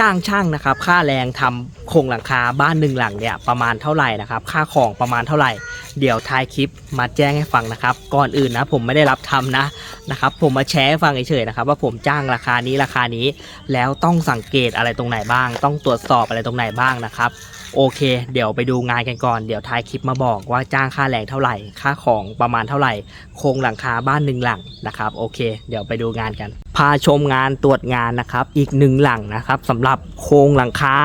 จ้างช่างนะครับ ค่าแรงทำโครงหลังคาบ้านหนึ่งหลังเนี่ยประมาณเท่าไหร่นะครับ ค่าของประมาณเท่าไหร่ เดี๋ยวท้ายคลิปมาแจ้งให้ฟังนะครับ ก่อนอื่นนะผมไม่ได้รับทำนะนะครับ ผมมาแชร์ให้ฟังเฉยๆนะครับ ว่าผมจ้างราคานี้ราคานี้ แล้วต้องสังเกตอะไรตรงไหนบ้าง ต้องตรวจสอบอะไรตรงไหนบ้างนะครับ โอเค เดี๋ยวไปดูงานกันก่อน เดี๋ยวท้ายคลิปมาบอกว่าจ้างค่าแรงเท่าไหร่ ค่าของประมาณเท่าไหร่ โครงหลังคาบ้านหนึ่งหลังนะครับ โอเค เดี๋ยวไปดูงานกัน พาชมงานตรวจงานนะครับ อีกหนึ่งหลังนะครับสำหรับโครงหลังคา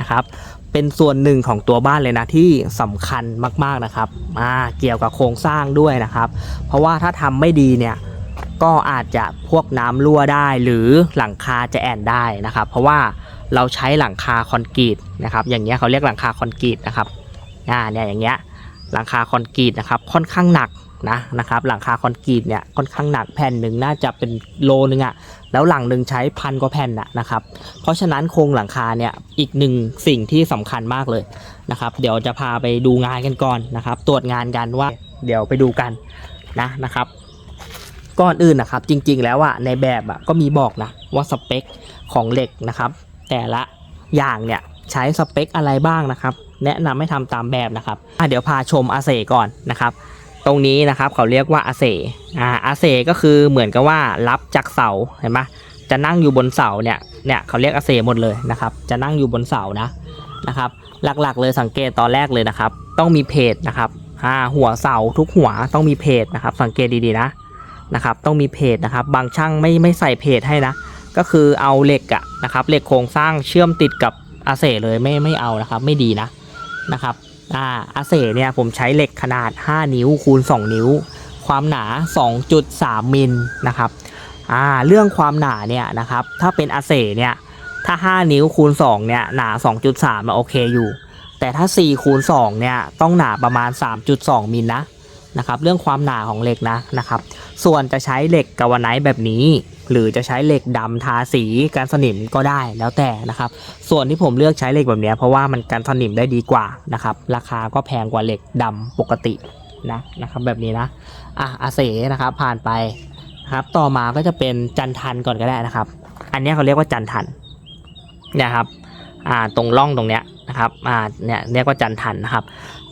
นะครับ เป็นส่วนหนึ่งของตัวบ้านเลยนะที่สำคัญมากๆนะครับ มาเกี่ยวกับโครงสร้างด้วยนะครับ เพราะว่าถ้าทำไม่ดีเนี่ยก็อาจจะพวกน้ำรั่วได้หรือหลังคาจะแอนได้นะครับ เพราะว่า เราใช้หลังคาคอนกรีตนะครับ อย่างเงี้ยเขาเรียกหลังคาคอนกรีตนะครับอ่าเนี่ยอย่างเงี้ยหลังคาคอนกรีตนะครับค่อนข้างหนักนะนะครับหลังคาคอนกรีตเนี่ยค่อนข้างหนักแผ่นหนึ่งน่าจะเป็นโลนึงอะแล้วหลังหนึ่งใช้พันกว่าแผ่นอะนะครับเพราะฉะนั้นโครงหลังคาเนี่ยอีกหนึ่งสิ่งที่สำคัญมากเลยนะครับเดี๋ยวจะพาไปดูงานกันก่อนนะครับ ตรวจงานกันว่าเดี๋ยวไปดูกันนะนะครับก่อนอื่นนะครับจริงๆแล้วอะในแบบอะก็มีบอกนะว่าสเปคของเหล็กนะครับ แต่ละอย่างเนี่ยใช้สเปคอะไรบ้างนะครับ แนะนำให้ทำตามแบบนะครับอะเดี๋ยวพาชมอาเซก่อนนะครับ ตรงนี้นะครับเขาเรียกว่าอาเซอ่าอาเซก็คือเหมือนกับว่ารับจากเสาเห็นไหมจะนั่งอยู่บนเสาเนี่ยเนี่ยเขาเรียกอาเซหมดเลยนะครับ จะนั่งอยู่บนเสานะนะครับ หลักๆเลยสังเกตตอนแรกเลยนะครับ ต้องมีเพจนะครับอ่าหัวเสาทุกหัวต้องมีเพจนะครับ สังเกตดีๆนะนะครับ ต้องมีเพจนะครับ บางช่างไม่ไม่ใส่เพจให้นะ ก็คือเอาเหล็กอะนะครับเหล็กโครงสร้างเชื่อมติดกับอาเซเลยไม่ไม่เอานะครับ ไม่ดีนะนะครับอ่าอาเซเนี่ยผมใช้เหล็กขนาด 5 นิ้วคูณ 2 นิ้ว ความหนา 2.3 มิลนะครับอ่าเรื่องความหนาเนี่ยนะครับถ้าเป็นอาเซเนี่ยถ้า 5 นิ้วคูณ 2 เนี่ยหนา 2.3มาโอเคอยู่ แต่ถ้า 4 คูณ 2 เนี่ยต้องหนาประมาณ 3.2 มิลนะนะครับเรื่องความหนาของเหล็กนะนะครับ ส่วนจะใช้เหล็กกาวไนท์แบบนี้ หรือจะใช้เหล็กดำทาสีกันสนิมก็ได้แล้วแต่นะครับ ส่วนที่ผมเลือกใช้เหล็กแบบนี้เพราะว่ามันกันสนิมได้ดีกว่านะครับ ราคาก็แพงกว่าเหล็กดำปกตินะนะครับแบบนี้นะอะอาเสนะครับผ่านไปนะครับต่อมาก็จะเป็นจันทันก่อนก็ได้นะครับ อันนี้เขาเรียกว่าจันทันเนี่ยครับอ่าตรงร่องตรงเนี้ยนะครับอ่าเนี่ยเรียกว่าจันทันนะครับ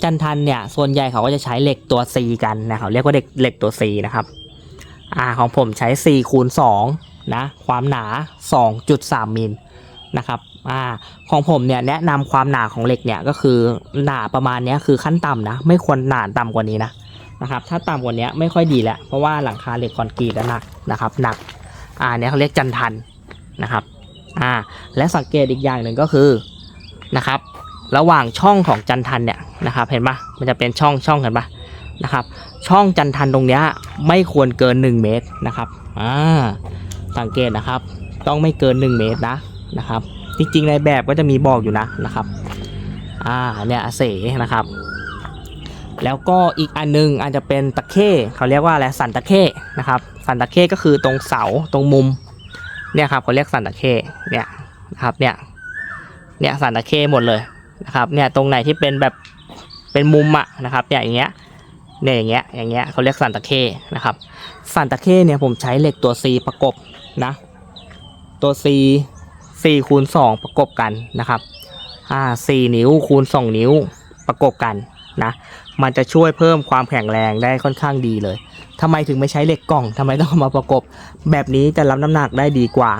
จันทันเนี่ยส่วนใหญ่เขาก็จะใช้เหล็กตัว C กันนะเขาเรียกว่าเหล็กเหล็กตัว C นะครับ อ่าของผมใช้4คูณ2นะความหนา 2.3มิลนะครับอ่าของผมเนี่ยแนะนำความหนาของเหล็กเนี่ยก็คือหนาประมาณนี้คือขั้นต่ำนะไม่ควรหนาต่ำกว่านี้นะนะครับถ้าต่ำกว่านี้ไม่ค่อยดีแล้วเพราะว่าหลังคาเหล็กคอนกรีตอะหนักนะครับหนักอ่าเนี่ยเขาเรียกจันทันนะครับอ่าและสังเกตอีกอย่างหนึ่งก็คือนะครับระหว่างช่องของจันทันเนี่ยนะครับเห็นปะมันจะเป็นช่องช่องเห็นปะ นะครับ ช่องจันทันตรงเนี้ยไม่ควรเกิน 1 เมตรนะครับอ่าสังเกตนะครับ ต้องไม่เกิน 1 เมตรนะนะครับ จริงๆในแบบก็จะมีบอกอยู่นะนะครับอ่าเนี่ยเสนะครับ แล้วก็อีกอันนึงอาจจะเป็นตะเข้เขาเรียกว่าอะไรสันตะเข้นะครับ สันตะเข้ก็คือตรงเสาตรงมุมเนี่ยครับเขาเรียกสันตะเข้เนี่ยนะครับเนี่ยเนี่ยสันตะเข้หมดเลยนะครับเนี่ยตรงไหนที่เป็นแบบเป็นมุมอะนะครับเนี่ยอย่างเงี้ย เนี่ยอย่างเงี้ยอย่างเงี้ยเขาเรียกสันตะเข้นะครับสันตะเข้เนี่ยผมใช้เหล็กตัว C ประกบนะตัว C 4คูณ2ประกบกันนะครับอ่า4นิ้วคูณ 2 นิ้วประกบกันนะมันจะช่วยเพิ่มความแข็งแรงได้ค่อนข้างดีเลยทำไมถึงไม่ใช้เหล็กกล่องทำไมต้องมาประกบ แบบนี้จะรับน้ำหนักได้ดีกว่า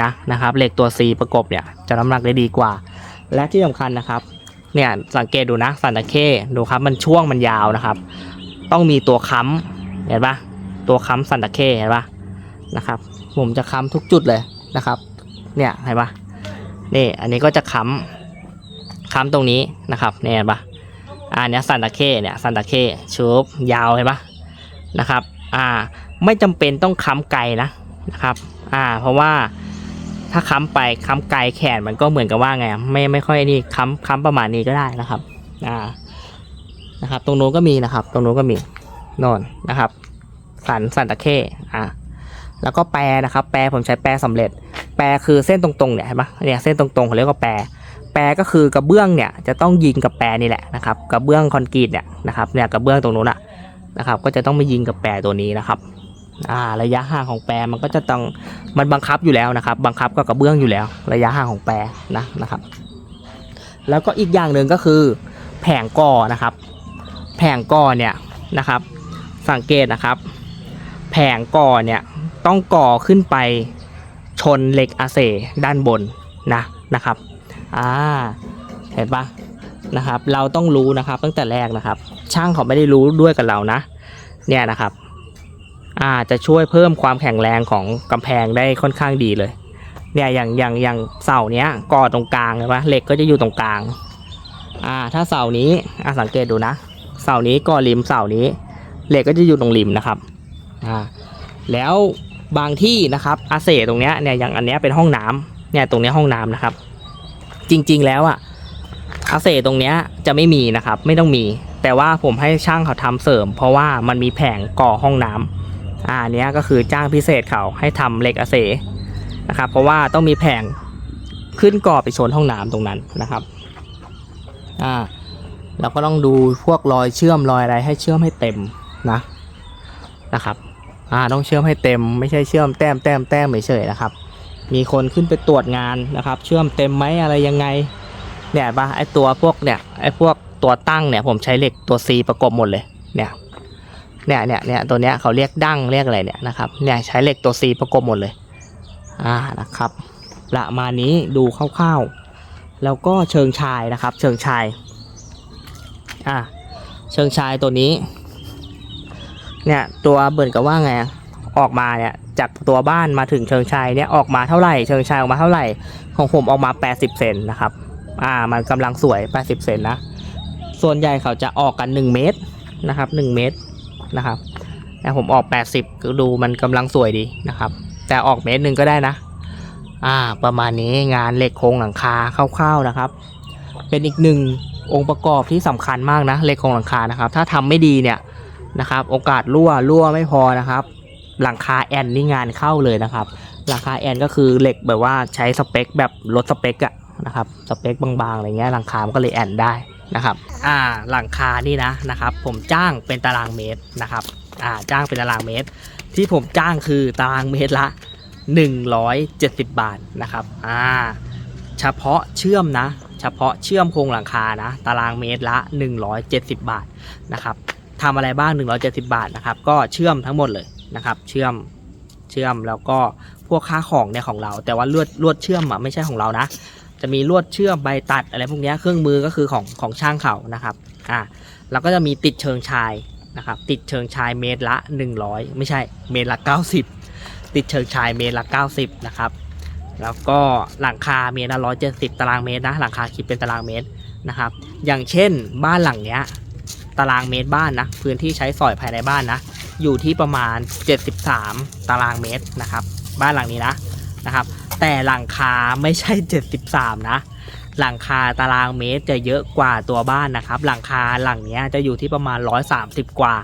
นะนะครับเหล็กตัว C ประกบเนี่ยจะรับน้ำหนักได้ดีกว่า และที่สำคัญนะครับ เนี่ยสังเกตดูนะสันตะเข้ดูครับมันช่วงมันยาวนะครับ ต้องมีตัวค้ำเห็นปะตัวค้ำสันตะเข้เห็นปะนะครับ ผมจะค้ำทุกจุดเลยนะครับ เนี่ยเห็นปะนี่อันนี้ก็จะค้ำค้ำตรงนี้นะครับเนี่ยเห็นปะอันนี้สันตะเข้เนี่ยสันตะเข้ชุบยาวเห็นปะนะครับ อ่าไม่จำเป็นต้องค้ำไกลนะนะครับ อ่าเพราะว่า ถ้าค้ำไปค้ำไกลแขนมันก็เหมือนกับว่าไงไม่ไม่ค่อยนี่ค้ำค้ำประมาณนี้ก็ได้นะครับอ่านะครับ ตรงโน้นก็มีนะครับ ตรงโน้นก็มีน่นนะครับ สันสันตะเข้อ่าแล้วก็แปรนะครับ แปรผมใช้แปรสำเร็จ แปรคือเส้นตรงๆเนี่ยเห็นปะเนี่ยเส้นตรงๆเขาเรียกว่าแปรแปรก็คือกระเบื้องเนี่ยจะต้องยิงกับแปรนี่แหละนะครับกระเบื้องคอนกรีตเนี่ยนะครับเนี่ยกระเบื้องตรงนู้นอะนะครับ ก็จะต้องมายิงกับแปรตัวนี้นะครับ อ่าระยะห่างของแปรมันก็จะต้องมันบังคับอยู่แล้วนะครับ บังคับก็กระเบื้องอยู่แล้ว ระยะห่างของแปรนะนะครับ แล้วก็อีกอย่างหนึ่งก็คือ แผงก่อนะครับ แผงก่อเนี่ยนะครับ สังเกตนะครับ แผงก่อเนี่ยต้องก่อขึ้นไปชนเหล็กอาเซด้านบนนะนะครับอ่าเห็นปะนะครับ เราต้องรู้นะครับตั้งแต่แรกนะครับ ช่างเขาไม่ได้รู้ด้วยกับเรานะ เนี่ยนะครับ อาจะช่วยเพิ่มความแข็งแรงของกำแพงได้ค่อนข้างดีเลย เนี่ยอย่างอย่างอย่างเสาเนี้ยก่อตรงกลางใช่ปะเหล็กก็จะอยู่ตรงกลาง อ่า ถ้าเสานี้อ่าสังเกตดูนะเสานี้ก่อริมเสานี้ เหล็กก็จะอยู่ตรงริมนะครับ อ่า แล้วบางที่นะครับอาเซตรงเนี้ยเนี่ยอย่างอันเนี้ยเป็นห้องน้ำเนี่ยตรงเนี้ยห้องน้ำนะครับ จริงๆแล้วอะอาเซตรงเนี้ยจะไม่มีนะครับ ไม่ต้องมี แต่ว่าผมให้ช่างเขาทำเสริม เพราะว่ามันมีแผงก่อห้องน้ำ อ่าอันเนี้ยก็คือจ้างพิเศษเขาให้ทำเหล็กอาเซนะครับ เพราะว่าต้องมีแผงขึ้นก่อไปชนห้องน้ำตรงนั้นนะครับอ่าเราก็ต้องดูพวกรอยเชื่อมรอยอะไรให้เชื่อมให้เต็มนะนะครับอ่าต้องเชื่อมให้เต็ม ไม่ใช่เชื่อมแต้มแต้มแต้มเฉยๆนะครับ มีคนขึ้นไปตรวจงานนะครับ เชื่อมเต็มไหมอะไรยังไงเนี่ยปะไอตัวพวกเนี่ยไอพวกตัวตั้งเนี่ยผมใช้เหล็กตัว C ประกบหมดเลยเนี่ย เนี่ยเนี่ยเนี่ยตัวเนี้ยเขาเรียกดั้งเรียกอะไรเนี่ยนะครับเนี่ยใช้เหล็กตัว C ประกบหมดเลยอ่านะครับประมาณนี้ดูคร่าวๆ แล้วก็เชิงชายนะครับ เชิงชายอ่าเชิงชายตัวนี้ เนี่ยตัวเบิร์นกับว่าไงออกมาเนี่ยจากตัวบ้านมาถึงเชิงชายเนี่ยออกมาเท่าไหร่เชิงชายออกมาเท่าไหร่ของผมออกมา 80 เซนนะครับอ่ามันกำลังสวย 80 เซนนะส่วนใหญ่เขาจะออกกัน 1 เมตรนะครับ 1 เมตร นะครับแต่ผมออก 80 ก็ดูมันกำลังสวยดีนะครับ แต่ออกเมตรหนึ่งก็ได้นะ อ่า ประมาณนี้งานเหล็กโครงหลังคาคร่าวๆนะครับ เป็นอีกหนึ่งองค์ประกอบที่สำคัญมากนะเหล็กโครงหลังคานะครับ ถ้าทำไม่ดีเนี่ยนะครับ โอกาสรั่วรั่วไม่พอนะครับ หลังคาแอนนี่งานเข้าเลยนะครับหลังคาแอนก็คือเหล็กแบบว่าใช้สเปคแบบลดสเปคอะนะครับสเปคบางๆอะไรเงี้ยหลังคามันก็เลยแอนได้ นะครับ อ่าหลังคานี่นะนะครับ ผมจ้างเป็นตารางเมตรนะครับ อ่าจ้างเป็นตารางเมตร ที่ผมจ้างคือตารางเมตรละ 170 บาทนะครับ อ่าเฉพาะเชื่อมนะ เฉพาะเชื่อมโครงหลังคานะ ตารางเมตรละ 170 บาทนะครับทำอะไรบ้าง 170 บาทนะครับ ก็เชื่อมทั้งหมดเลยนะครับ เชื่อมเชื่อมแล้วก็พวกค่าของเนี่ยของเรา แต่ว่าลวดลวดเชื่อมอะไม่ใช่ของเรานะ จะมีลวดเชื่อมใบตัดอะไรพวกนี้เครื่องมือก็คือของของช่างเขานะครับอ่าแล้วก็จะมีติดเชิงชายนะครับติดเชิงชายเมตรละ 100 ไม่ใช่เมตรละ 90 ติดเชิงชายเมตรละ 90 นะครับแล้วก็หลังคาเมตรละ170ตารางเมตรนะหลังคาคิดเป็นตารางเมตรนะครับ อย่างเช่นบ้านหลังเนี้ยตารางเมตรบ้านนะพื้นที่ใช้สอยภายในบ้านนะอยู่ที่ประมาณ 73 ตารางเมตรนะครับ บ้านหลังนี้นะ นะครับ แต่หลังคาไม่ใช่ 73 นะ หลังคาตารางเมตรจะเยอะกว่าตัวบ้านนะครับ หลังคาหลังนี้จะอยู่ที่ประมาณ 130 กว่า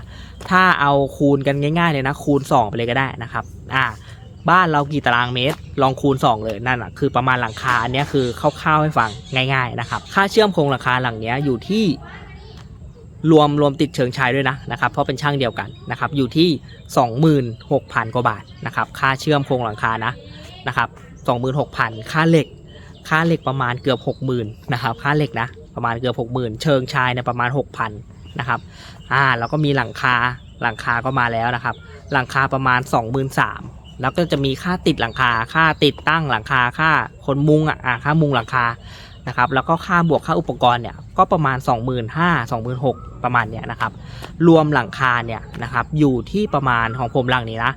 ถ้าเอาคูณกันง่ายๆเลยนะ คูณ 2 ไปเลยก็ได้นะครับ อ่า บ้านเรากี่ตารางเมตร ลองคูณ 2 เลยนั่นอะคือประมาณหลังคาอันนี้คือคร่าวๆให้ฟังง่าย ๆนะครับ ค่าเชื่อมโครงหลังคาหลังนี้อยู่ที่รวมรวมติดเชิงชายด้วยนะนะครับ เพราะเป็นช่างเดียวกันนะครับ อยู่ที่ 26,000 กว่าบาทนะครับ ค่าเชื่อมโครงหลังคานะ นะครับ26,000 ค่าเหล็ก ค่าเหล็กประมาณเกือบ 60,000นะครับ ค่าเหล็กนะ ประมาณเกือบ 60,000 เชิงชายเนี่ยประมาณ 6,000นะครับ อ่า แล้วก็มีหลังคา หลังคาก็มาแล้วนะครับ หลังคาประมาณ 23,000แล้วก็จะมีค่าติดหลังคา ค่าติดตั้งหลังคา ค่าคนมุงอะ ค่ามุงหลังคา นะครับ แล้วก็ค่าบวกค่าอุปกรณ์เนี่ย ก็ประมาณ 25,000 26,000ประมาณเนี้ยนะครับ รวมหลังคาเนี่ยนะครับ อยู่ที่ประมาณของผมหลังนี้นะ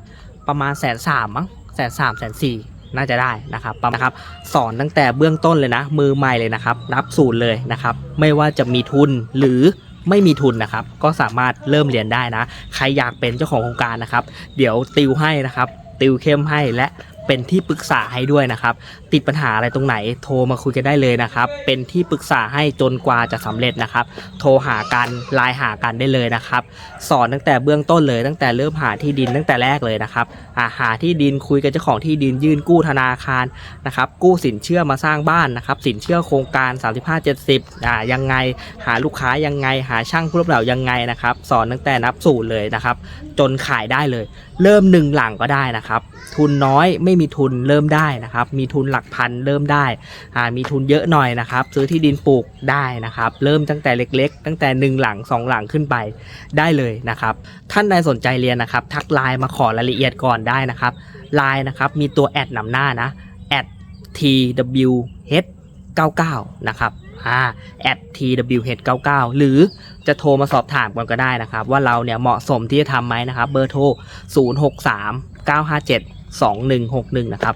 ประมาณแสนสามมั้งแสนสามแสนสี่ น่าจะได้นะครับประมนะครับสอนตั้งแต่เบื้องต้นเลยนะ มือใหม่เลยนะครับ นับสูตรเลยนะครับ ไม่ว่าจะมีทุนหรือไม่มีทุนนะครับ ก็สามารถเริ่มเรียนได้นะ ใครอยากเป็นเจ้าของโครงการนะครับ เดี๋ยวติวให้นะครับ ติวเข้มให้และ เป็นที่ปรึกษาให้ด้วยนะครับ ติดปัญหาอะไรตรงไหนโทรมาคุยกันได้เลยนะครับ เป็นที่ปรึกษาให้จนกว่าจะสำเร็จนะครับ โทรหากันไลน์หากันได้เลยนะครับ สอนตั้งแต่เบื้องต้นเลยตั้งแต่เริ่มหาที่ดินตั้งแต่แรกเลยนะครับาหาที่ดินคุยกับเจ้าของที่ดินยื่นกู้ธนาคารนะครับ กู้สินเชื่อมาสร้างบ้านนะครับ สินเชื่อโครงการ 3570อ่ายังไงหาลูกค้ายังไงหาช่างผู้รับเหมายังไงนะครับ สอนตั้งแต่นับสูตรเลยนะครับ จนขายได้เลย เริ่มหนึ่งหลังก็ได้นะครับ ทุนน้อยไม่มีทุนเริ่มได้นะครับ มีทุนหลักพันเริ่มได้อ่ามีทุนเยอะหน่อยนะครับ ซื้อที่ดินปลูกได้นะครับ เริ่มตั้งแต่เล็ก ๆ ตั้งแต่หนึ่งหลังสองหลังขึ้นไปได้เลยนะครับ ท่านใดสนใจเรียนนะครับ ทักไลน์มาขอรายละเอียดก่อนได้นะครับไลน์นะครับมีตัวแอดนำหน้านะแอด twh 99 นะครับอ่า at twh 99หรือ จะโทรมาสอบถามกันก็ได้นะครับ ว่าเราเนี่ยเหมาะสมที่จะทำไหมนะครับ เบอร์โทร 063 957 2161 นะครับ